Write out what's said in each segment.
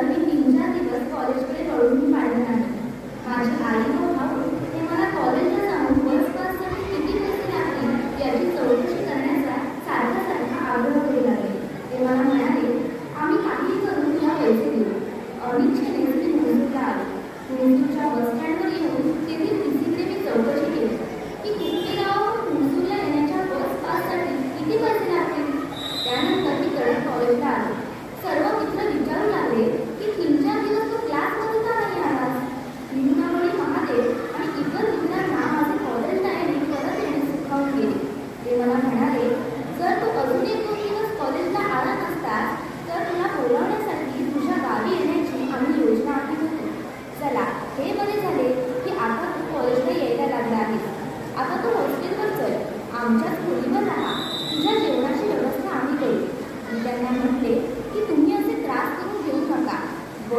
तर मी तीन चार दिवस कॉलेजकडे वळून पाहिलं नाही माझी आई व भाऊ ते मला कॉलेज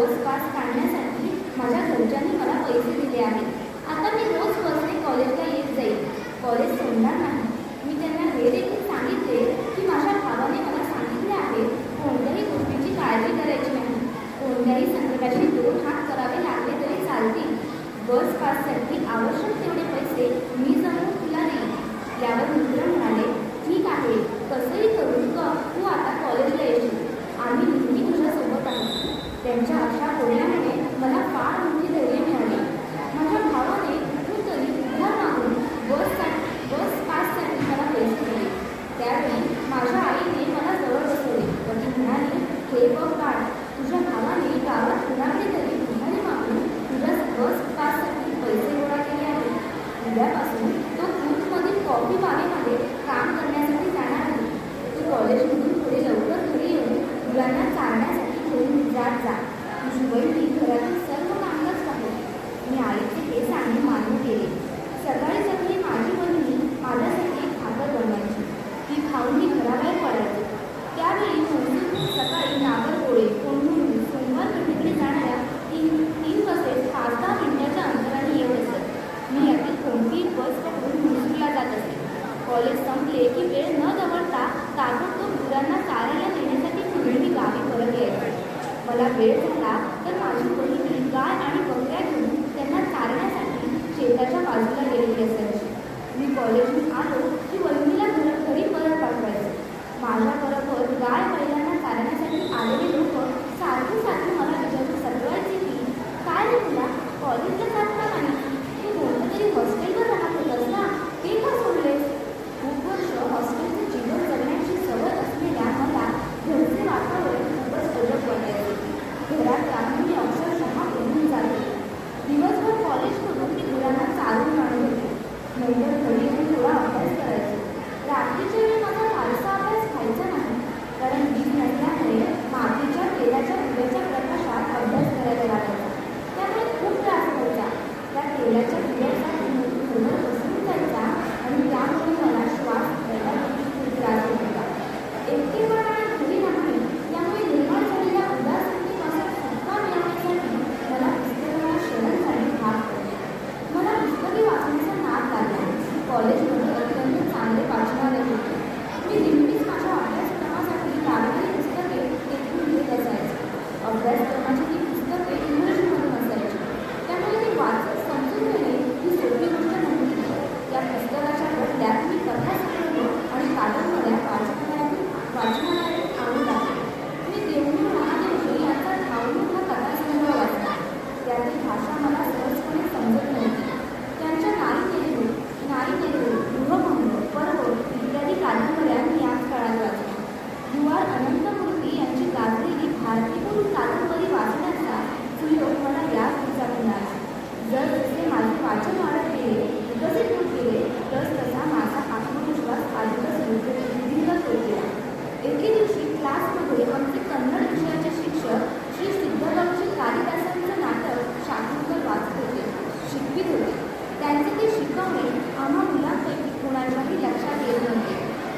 gosto classicamente मला वेळ झाला तर माझी बहिणी गाय आणि बकऱ्या घेऊन त्यांना चारण्यासाठी शेताच्या बाजूला गेलेली असायची. मी कॉलेजहून आलो की बहिणीला घरी परत पाठवायचे. माझ्या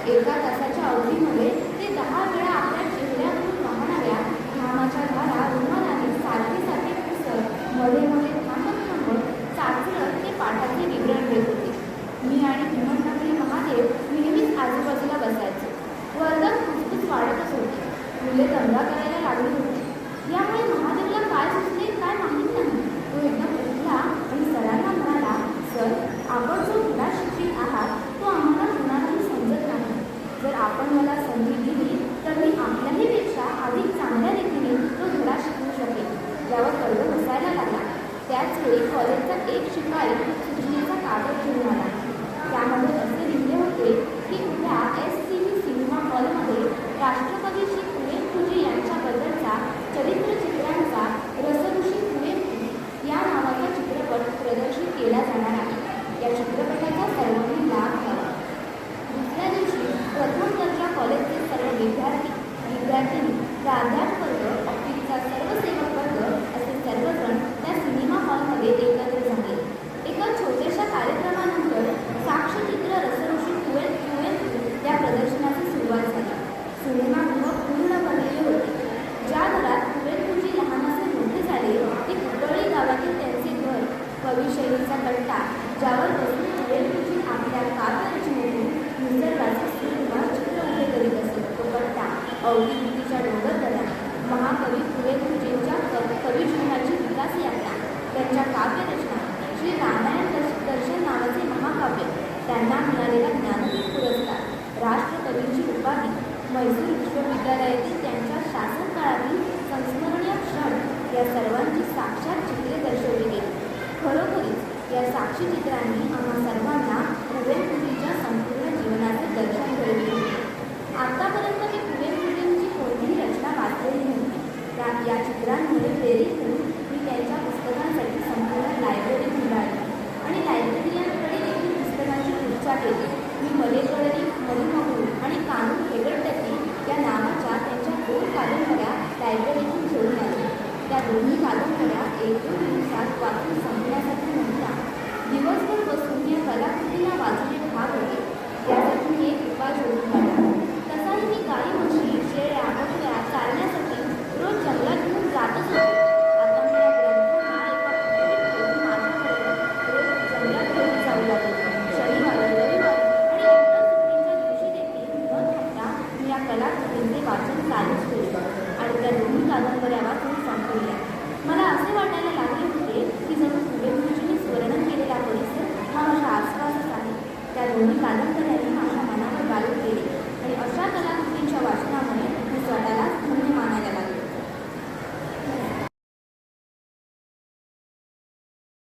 एका तासाच्या अवधीमध्ये ते दहा वेळा त्यांना मिळालेला ज्ञानपीठ पुरस्कार. राष्ट्रकवींची उपाधी मैसूर विश्वविद्यालयातील त्यांच्या शासनकाळातील संस्मरणीय क्षण या सर्वांची साक्षात चित्रे दर्शवली गेली. खरोखरीच या साक्षीचित्रांनी एक दिवसात वाचून संपण्यासाठी महिला दिवसभर बसून या कलाकृतीला बाजूने भाग आहे यासाठी मी एक उपाय शोधून काढला 你反正